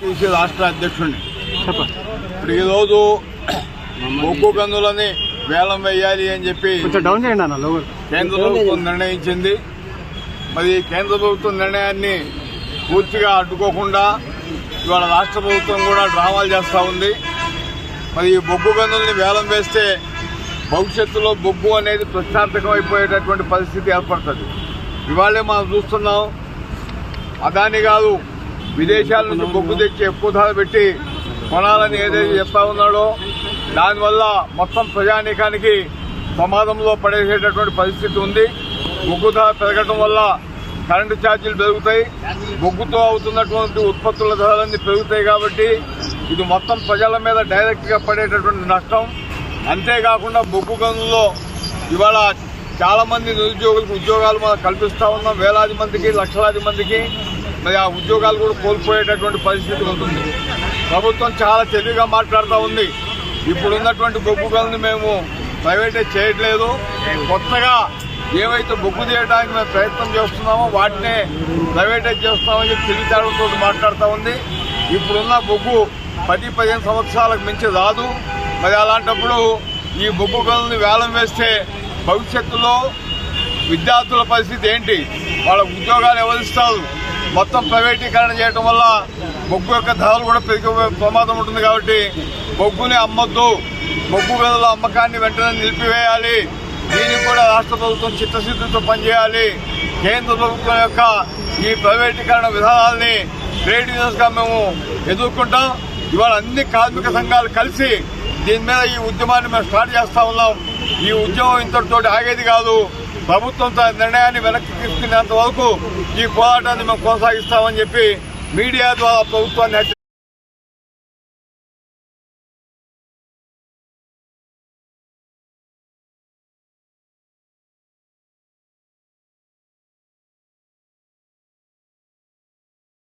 TC రాష్ట్ర అధ్యక్షుడిని. ఇప్పుడు ఈరోజు బొగ్గు గన్నులని వేలం వేయాలి అని చెప్పి కేంద్ర ప్రభుత్వం నిర్ణయించింది. మరి కేంద్ర ప్రభుత్వం నిర్ణయాన్ని పూర్తిగా అడ్డుకోకుండా ఇవాళ రాష్ట్ర ప్రభుత్వం కూడా డ్రామాలు చేస్తూ ఉంది. మరి ఈ బొగ్గు గన్నుల్ని వేలం వేస్తే భవిష్యత్తులో బొగ్గు అనేది ప్రశ్నార్థకం అయిపోయేటటువంటి పరిస్థితి ఏర్పడుతుంది. ఇవాళే మనం చూస్తున్నాం అదాని గారు విదేశాల నుంచి బొగ్గు తెచ్చి ఎక్కువ ధర పెట్టి కొనాలని ఏదైతే చెప్తా ఉన్నాడో దానివల్ల మొత్తం ప్రజానీకానికి ప్రమాదంలో పడేసేటటువంటి పరిస్థితి ఉంది. బొగ్గు ధర పెరగడం వల్ల కరెంటు ఛార్జీలు పెరుగుతాయి. బొగ్గుతో అవుతున్నటువంటి ఉత్పత్తుల ధరలన్నీ పెరుగుతాయి కాబట్టి ఇది మొత్తం ప్రజల మీద డైరెక్ట్గా పడేటటువంటి నష్టం. అంతేకాకుండా బొగ్గు గనుల్లో ఇవాళ చాలా మంది నిరుద్యోగులకు ఉద్యోగాలు మనం కల్పిస్తా ఉన్నాం. వేలాది మందికి లక్షలాది మందికి. మరి ఆ ఉద్యోగాలు కూడా కోల్పోయేటటువంటి పరిస్థితి ఉంటుంది. ప్రభుత్వం చాలా తెలివిగా మాట్లాడుతూ ఉంది. ఇప్పుడున్నటువంటి బొగ్గు గనులు మేము ప్రైవేటే చేయట్లేదు. కొత్తగా ఏవైతే బొగ్గు తీయడానికి మేము ప్రయత్నం చేస్తున్నామో వాటినే ప్రైవేటైజ్ చేస్తామని చెప్పి తెలివితేటలతో మాట్లాడుతూ ఉంది. ఇప్పుడున్న బొగ్గు పది పదిహేను సంవత్సరాలకు మించి రాదు. మరి అలాంటప్పుడు ఈ బొగ్గు గనుల్ని వేలం వేస్తే భవిష్యత్తులో విద్యార్థుల పరిస్థితి ఏంటి? వాళ్ళ ఉద్యోగాలు ఎవరిస్తారు? మొత్తం ప్రైవేటీకరణ చేయడం వల్ల బొగ్గు యొక్క ధరలు కూడా పెరిగే ప్రమాదం ఉంటుంది కాబట్టి బొగ్గుని అమ్మొద్దు. బొగ్గు గదుల అమ్మకాన్ని వెంటనే నిలిపివేయాలి. దీనికి కూడా రాష్ట్ర ప్రభుత్వం చిత్తశుద్ధితో పనిచేయాలి. కేంద్ర ప్రభుత్వం యొక్క ఈ ప్రైవేటీకరణ విధానాల్ని ట్రేడ్ యూనియన్స్గా మేము ఎదుర్కొంటాం. ఇవాళ అన్ని కార్మిక సంఘాలు కలిసి దీని మీద ఈ ఉద్యమాన్ని మేము స్టార్ట్ చేస్తూ ఉన్నాం. ఈ ఉద్యమం ఇంతటితోటి ఆగేది కాదు. ప్రభుత్వం తన నిర్ణయాన్ని వెనక్కి తీసుకునేంత వరకు ఈ పోరాటాన్ని మేము కొనసాగిస్తామని చెప్పి మీడియా ద్వారా ప్రభుత్వాన్ని